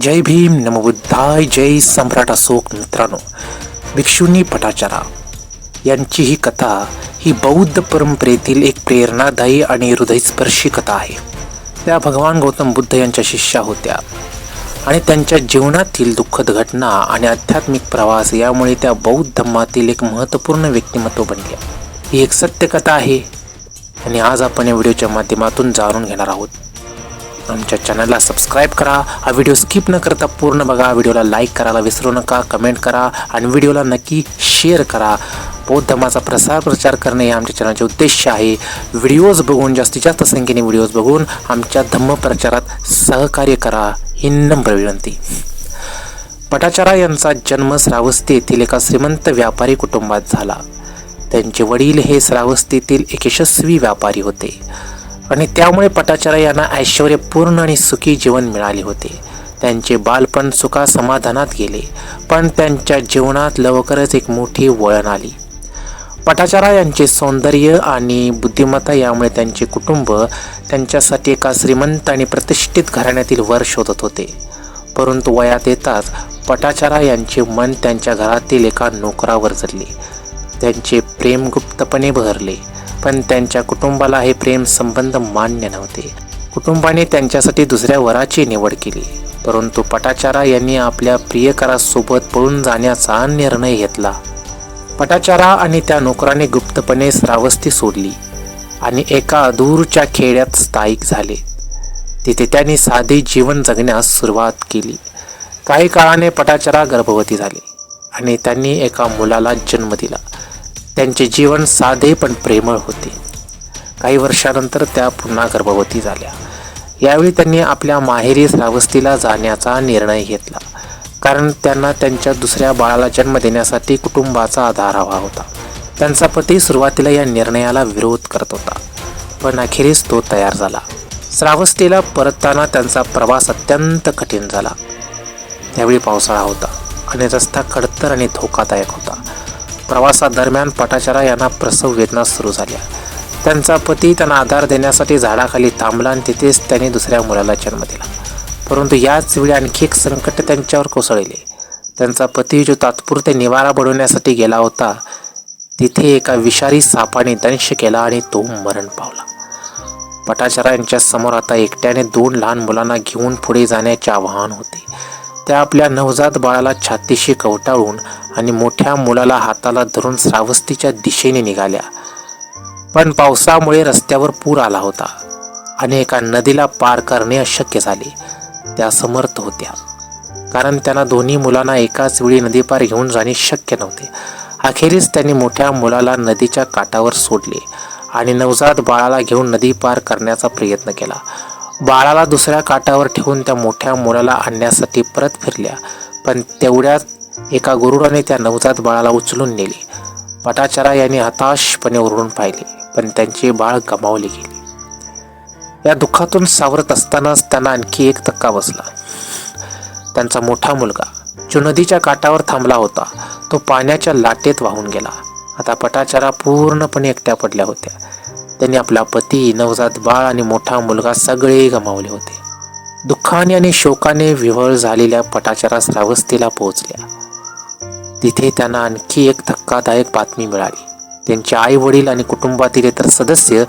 जय भीम नमबुद्धाय जय सम्राट अशोक मित्रांनो. भिक्षुनी पटाचारा. यांची ही कथा ही बौद्ध परंपरेतील एक प्रेरणादायी आणि हृदयस्पर्शी कथा आहे. त्या भगवान गौतम बुद्ध यांच्या शिष्या होत्या. आणि त्यांच्या जीवनातील दुःखद घटना आणि आध्यात्मिक प्रवास यामुळे त्या बौद्ध धर्मातील एक महत्त्वपूर्ण व्यक्तिमत्व बनल्या. ही एक सत्य कथा आहे. आणि आज आपण या व्हिडिओच्या माध्यमातून जाणून घेणार आहोत. आमच्या चॅनलला सबस्क्राईब करा. हा व्हिडिओ स्किप न करता पूर्ण बघा. व्हिडिओला लाईक करायला विसरू नका. कमेंट करा आणि व्हिडिओला नक्की शेअर करा. बौद्ध धर्माचा प्रसार प्रचार करणे हे आमच्या चॅनलचे उद्देश आहे. व्हिडिओज बघून जास्तीत जास्त संख्येने व्हिडिओज बघून आमच्या धम्म प्रचारात सहकार्य करा. ही नम्र विनंती. पटाचारा यांचा जन्म श्रावस्ती येथील एका श्रीमंत व्यापारी कुटुंबात झाला. त्यांचे वडील हे श्रावस्तीतील एक यशस्वी व्यापारी होते. आणि त्यामुळे पटाचार्य यांना ऐश्वर्यपूर्ण आणि सुखी जीवन मिळाले होते. त्यांचे बालपण सुखा समाधानात गेले पण त्यांच्या जीवनात लवकरच एक मोठी वळण आली. पटाचारा यांचे सौंदर्य आणि बुद्धिमत्ता यामुळे त्यांचे कुटुंब त्यांच्यासाठी एका श्रीमंत आणि प्रतिष्ठित घराण्यातील वर शोधत होते. परंतु वयात येताच पटाचारा यांचे मन त्यांच्या घरातील एका नोकरावर जडले. त्यांचे प्रेम गुप्तपणे बहरले. पण त्यांच्या कुटुंबाला हे प्रेम संबंध मान्य नव्हते. कुटुंबाने त्यांच्यासाठी दुसऱ्या वराची निवड केली. परंतु पटाचारा यांनी आपल्या प्रियकरासोबत पळून जाण्याचा निर्णय घेतला. पटाचारा आणि त्या नोकराने गुप्तपणे श्रावस्ती सोडली आणि एका दूरच्या खेड्यात स्थायिक झाले. तिथे त्यांनी साधे जीवन जगण्यास सुरुवात केली. काही काळाने पटाचारा गर्भवती झाले आणि त्यांनी एका मुलाला जन्म दिला. त्यांचे जीवन साधे पण प्रेमळ होते. काही वर्षानंतर त्या पुन्हा गर्भवती झाल्या. यावेळी त्यांनी आपल्या माहेरी श्रावस्तीला जाण्याचा निर्णय घेतला. कारण त्यांना त्यांच्या दुसऱ्या बाळाला जन्म देण्यासाठी कुटुंबाचा आधार हवा होता. त्यांचा पती सुरुवातीला या निर्णयाला विरोध करत होता पण अखेरीस तो तयार झाला. श्रावस्तीला परतताना त्यांचा प्रवास अत्यंत कठीण झाला. त्यावेळी पावसाळा होता. आणि रस्ता खडतर आणि धोकादायक होता. प्रवासादरम्यान पटाचारा यांना प्रसव वेदना सुरू झाल्या. त्यांचा पती त्यांना आधार देण्यासाठी झाडाखाली थांबला आणि तिथेच त्यांनी दुसऱ्या मुलाला जन्म दिला. परंतु याच वेळी आणखी एक संकट त्यांच्यावर कोसळले. त्यांचा पती जो तात्पुरते निवारा बनवण्यासाठी गेला होता तिथे एका विषारी सापाने दंश केला आणि तो मरण पावला. पटाचारा यांच्या समोर आता एकट्याने दोन लहान मुलांना घेऊन पुढे जाण्याचे आवाहन होते. त्या आपल्या नवजात बाळाला छातीशी कवटाळून आणि मोठ्या मुलाला हाताला धरून श्रावस्तीच्या दिशेने निघाल्या. पण पावसामुळे रस्त्यावर पूर आला होता. आणि एका नदीला पार करणे अशक्य झाले. त्या समर्थ होत्या. कारण त्यांना दोन्ही मुलांना एकाच वेळी नदी पार घेऊन जाणे शक्य नव्हते. अखेरीस त्यांनी मोठ्या मुलाला नदीच्या काठावर सोडले आणि नवजात बाळाला घेऊन नदी पार करण्याचा प्रयत्न केला. बाळाला दुसऱ्या काठावर ठेवून त्या मोठ्या मुलाला आणण्यासाठी परत फिरल्या. पण तेवढ्यात एका गुरुडाने त्या नवजात बाळाला उचलून नेले. पटाचारा यांनी हताशपणे ओरडून पाहिले पण त्यांचे बाळ गमावले गेले. या दुःखातून सावरत असतानाच त्यांना आणखी एक धक्का बसला. त्यांचा मोठा मुलगा जो नदीच्या काठावर थांबला होता. तो पाण्याच्या लाटेत वाहून गेला. आता पटाचारा पूर्णपणे एकट्या पडल्या होत्या. त्यांनी आपला पती नवजात बाळ आणि मोठा मुलगा सगळे गमावले होते. दुःखाने आणि शोकाने विव्हळ झालेल्या पटाचारा श्रावस्तीला पोहोचल्या. तिथे त्यांना आणखी एक धक्कादायक बातमी मिळाली. त्यांचे आई वडील आणि कुटुंबातील इतर सदस्य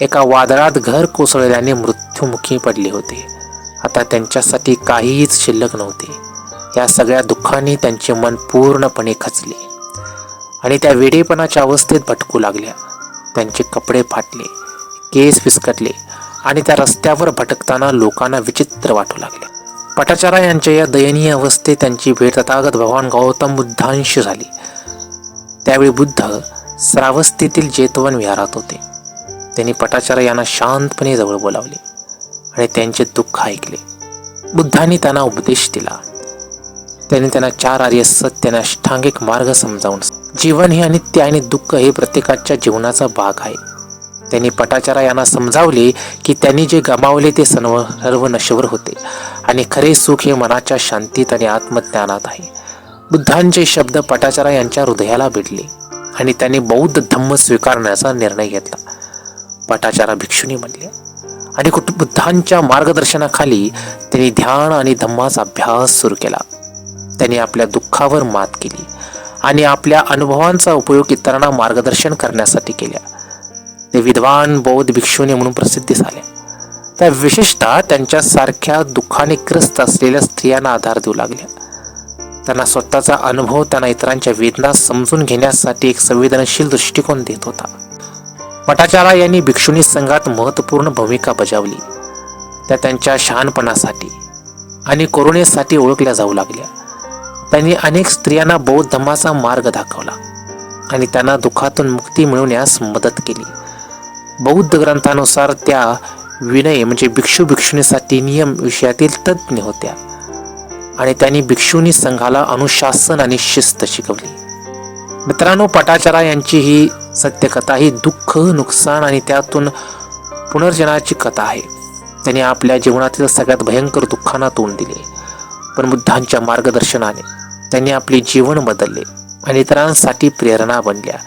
एका वादळात घर कोसळल्याने मृत्युमुखी पडले होते. आता त्यांच्यासाठी काहीच शिल्लक नव्हते. या सगळ्या दुःखाने त्यांचे मन पूर्णपणे खचले. आणि त्या वेडेपणाच्या अवस्थेत भटकू लागल्या. त्यांचे कपडे फाटले केस फिसकटले आणि त्या रस्त्यावर भटकताना लोकांना विचित्र वाटू लागले. पटाचारा यांच्या या दयनीय अवस्थेत त्यांची भेट तथागत भगवान गौतम बुद्धांशी झाली. त्यावेळी बुद्ध श्रावस्तीतील जेतवन विहारात होते. त्यांनी पटाचारा यांना शांतपणे जवळ बोलावले आणि त्यांचे दुःख ऐकले. बुद्धांनी त्यांना उपदेश दिला. त्यांनी त्यांना चार आर्य सत्य आणि अष्टांगिक मार्ग समजावून जीवन हे अनित्य आणि दुःख हे प्रत्येकाच्या जीवनाचा भाग आहे. त्यांनी पटाचारा यांना समजावले की त्यांनी जे गमावले ते सर्व सर्व नश्वर होते. आणि खरे सुख हे मनाच्या शांतीत आणि आत्मज्ञानात आहे. बुद्धांचे शब्द पटाचारा यांच्या हृदयाला भिडले आणि त्यांनी बौद्ध धम्म स्वीकारण्याचा निर्णय घेतला. पटाचारा भिक्षुनी म्हणले आणि कुठ बुद्धांच्या मार्गदर्शनाखाली त्यांनी ध्यान आणि धम्माचा अभ्यास सुरू केला. त्यांनी आपल्या दुःखावर मात केली आणि आपल्या अनुभवांचा उपयोग इतरांना मार्गदर्शन करण्यासाठी केल्या. ते विद्वान बौद्ध भिक्षुने म्हणून प्रसिद्धी झाल्या त्या विशेषतः त्यांच्यासारख्या दुःखाने ग्रस्त असलेल्या स्त्रियांना आधार देऊ लागल्या. त्यांना स्वतःचा अनुभव त्यांना इतरांच्या वेदना समजून घेण्यासाठी एक संवेदनशील दृष्टिकोन देत होता. मटाचारा यांनी भिक्षुणी संघात महत्त्वपूर्ण भूमिका बजावली. त्या त्यांच्या शहाणपणासाठी आणि करुणेसाठी ओळखल्या जाऊ लागल्या. त्यांनी अनेक स्त्रियांना बौद्ध धर्माचा मार्ग दाखवला आणि त्यांना दुःखातून मुक्ती मिळवण्यास मदत केली. बौद्ध ग्रंथानुसार त्या विनय म्हणजे भिक्षू भिक्षुणीसाठी नियम विषयातील तज्ज्ञ होत्या आणि त्यांनी भिक्षुनी संघाला अनुशासन आणि शिस्त शिकवली. मित्रांनो पटाचारा यांची ही सत्यकथा ही दुःख नुकसान आणि त्यातून पुनर्जनाची कथा आहे. त्यांनी आपल्या जीवनातील सगळ्यात भयंकर दुःखांना तोंड दिले. पण बुद्धांच्या मार्गदर्शनाने त्यांनी आपले जीवन बदलले आणि इतरांसाठी प्रेरणा बनल्या.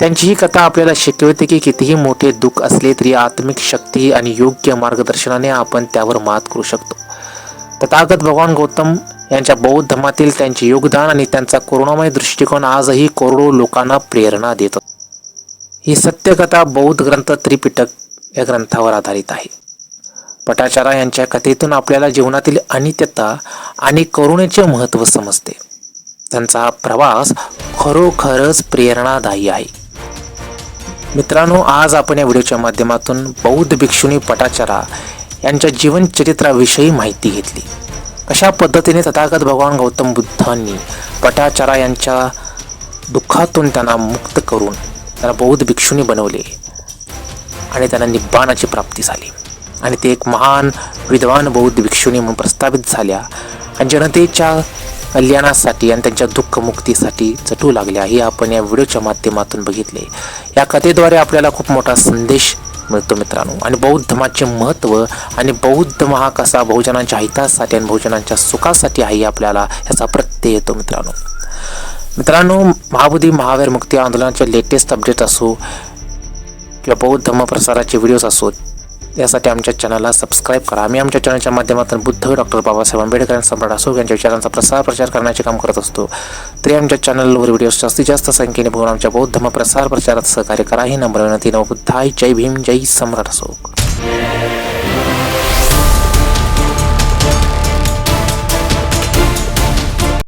त्यांची ही कथा आपल्याला शिकवते की कितीही मोठे दुःख असले तरी आत्मिक शक्ती आणि योग्य मार्गदर्शनाने आपण त्यावर मात करू शकतो. तथागत भगवान गौतम यांच्या बौद्ध धर्मातील त्यांचे योगदान आणि त्यांचा करुणामय दृष्टिकोन आजही करोडो लोकांना प्रेरणा देतो ही सत्यकथा बौद्ध ग्रंथ त्रिपिटक या ग्रंथावर आधारित आहे. पटाचारा यांच्या कथेतून आपल्याला जीवनातील अनित्यता आणि करुणेचे महत्त्व समजते. त्यांचा प्रवास खरोखरच प्रेरणादायी आहे. मित्रांनो आज आपण या व्हिडिओच्या माध्यमातून बौद्ध भिक्षुणी पटाचारा यांच्या जीवनचरित्राविषयी माहिती घेतली. अशा पद्धतीने तथागत भगवान गौतम बुद्धांनी पटाचारा यांच्या दुःखातून त्यांना मुक्त करून त्यांना बौद्ध भिक्षुणी बनवले आणि त्यांना निब्बाणाची प्राप्ती झाली. आणि ते एक महान विद्वान बौद्ध भिक्षुनी म्हणून प्रस्थापित झाल्या. आणि जनतेच्या कल्याणासाठी आणि त्यांच्या दुःखमुक्तीसाठी चटू लागल्या. हे आपण या व्हिडिओच्या माध्यमातून बघितले. या कथेद्वारे आपल्याला खूप मोठा संदेश मिळतो मित्रांनो. आणि बौद्ध धर्माचे महत्त्व आणि बौद्ध महा कसा बहुजनांच्या हितासाठी आणि बहुजनांच्या सुखासाठी आहे आपल्याला याचा प्रत्यय येतो मित्रांनो. मित्रांनो महाबोधी महावीर मुक्ती आंदोलनाचे लेटेस्ट अपडेट असो किंवा बौद्ध धर्म प्रसाराचे व्हिडिओज असोत यासाठी आमच्या चॅनलला सबस्क्राईब करा. आम्ही आमच्या चॅनलच्या माध्यमातून बुद्ध डॉक्टर बाबासाहेब आंबेडकर सम्राट अशोक यांच्या विचारांचा प्रसार प्रचार करण्याचे काम करत असतो. तरी आमच्या चॅनलवर व्हिडिओ जास्तीत जास्त संख्येने बघून आमच्या बौद्ध धर्म प्रसार प्रचारात सहकार्य करा. ही नंबर विनंती. नव बुद्धाय. जय भीम. जय सम्राट अशोक.